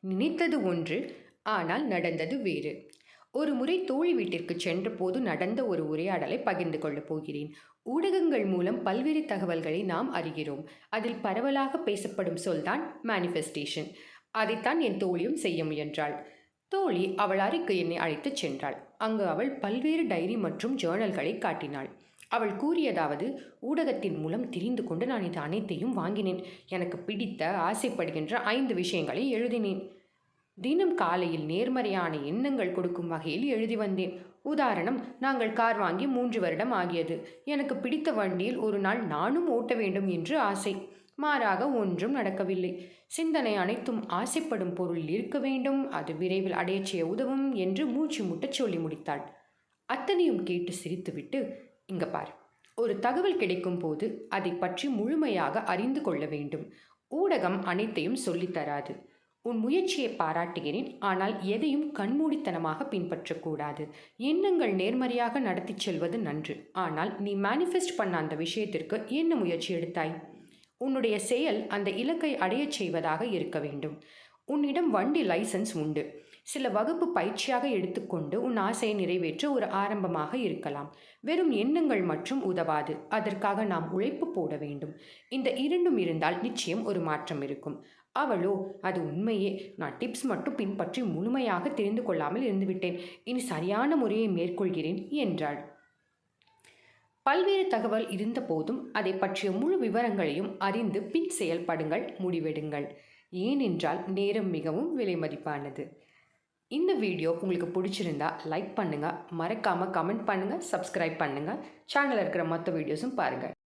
நினைத்தது ஒன்று ஆனால் நடந்தது வேறு. ஒரு முறை தோழி வீட்டிற்கு சென்றபோது நடந்த ஒரு உரையாடலை பகிர்ந்து கொள்ளப் போகிறேன். ஊடகங்கள் மூலம் பல்வேறு தகவல்களை நாம் அறிகிறோம். அதில் பரவலாக பேசப்படும் சொல்தான் மேனிஃபெஸ்டேஷன் அதைத்தான் என் தோழியும் செய்ய முயன்றாள். தோழி அவள் அறைக்கு என்னை அழைத்துச் சென்றாள். அங்கு அவள் பல்வேறு டைரி மற்றும் ஜேர்னல்களை காட்டினாள். அவள் கூறியதாவது ஊடகத்தின் மூலம் தெரிந்து கொண்டு நான் இது அனைத்தையும் வாங்கினேன். எனக்கு பிடித்த ஆசைப்படுகின்ற ஐந்து விஷயங்களை எழுதினேன். தினம் காலையில் நேர்மறையான எண்ணங்கள் கொடுக்கும் வகையில் எழுதி வந்தேன். உதாரணம் நாங்கள் கார் வாங்கி மூன்று வருடம் ஆகியது. எனக்கு பிடித்த வண்டியில் ஒரு நாள் நானும் ஓட்ட வேண்டும் என்று ஆசை. மாறாக ஒன்றும் நடக்கவில்லை. சிந்தனை அனைத்தும் ஆசைப்படும் பொருள் இருக்க வேண்டும். அது விரைவில் அடையச் செய்ய உதவும் என்று மூச்சு முட்டச் சொல்லி முடித்தாள். அத்தனையும் கேட்டு சிரித்துவிட்டு இங்க பார். ஒரு தகவல் கிடைக்கும் போது அதை பற்றி முழுமையாக அறிந்து கொள்ள வேண்டும். ஊடகம் அனைத்தையும் சொல்லித் தராது. உன் முயற்சியை பாராட்டுகிறேன். ஆனால் எதையும் கண்மூடித்தனமாக பின்பற்றக்கூடாது. எண்ணங்கள் நேர்மறையாக நடத்திச் செல்வது நன்று. ஆனால் நீ மேனிஃபெஸ்ட் பண்ண அந்த விஷயத்திற்கு என்ன முயற்சி எடுத்தாய்? உன்னுடைய செயல் அந்த இலக்கை அடையச் செய்வதாக இருக்க வேண்டும். உன்னிடம் வண்டி லைசன்ஸ் உண்டு. சில வகுப்பு பயிற்சியாக எடுத்துக்கொண்டு உன் ஆசையை நிறைவேற்ற ஒரு ஆரம்பமாக இருக்கலாம். வெறும் எண்ணங்கள் மற்றும் உதவாது. அதற்காக நாம் உழைப்பு போட வேண்டும். இந்த இரண்டும் இருந்தால் நிச்சயம் ஒரு மாற்றம் இருக்கும். அவளோ அது உண்மையே. நான் டிப்ஸ் மட்டும் பின்பற்றி முழுமையாக தெரிந்து கொள்ளாமல் இருந்துவிட்டேன். இனி சரியான முறையை மேற்கொள்கிறேன் என்றாள். பல்வேறு தகவல் இருந்தபோதும் அதை பற்றிய முழு விவரங்களையும் அறிந்து பின் செயல்படுங்கள் முடிவெடுங்கள். ஏனென்றால் நேரம் மிகவும் விலை மதிப்பானது இந்த வீடியோ உங்களுக்கு பிடிச்சிருந்தா லைக் பண்ணுங்கள் மறக்காமல் கமெண்ட் பண்ணுங்கள் சப்ஸ்கிரைப் பண்ணுங்கள் சேனலில் இருக்கிற மற்ற வீடியோஸும் பாருங்கள்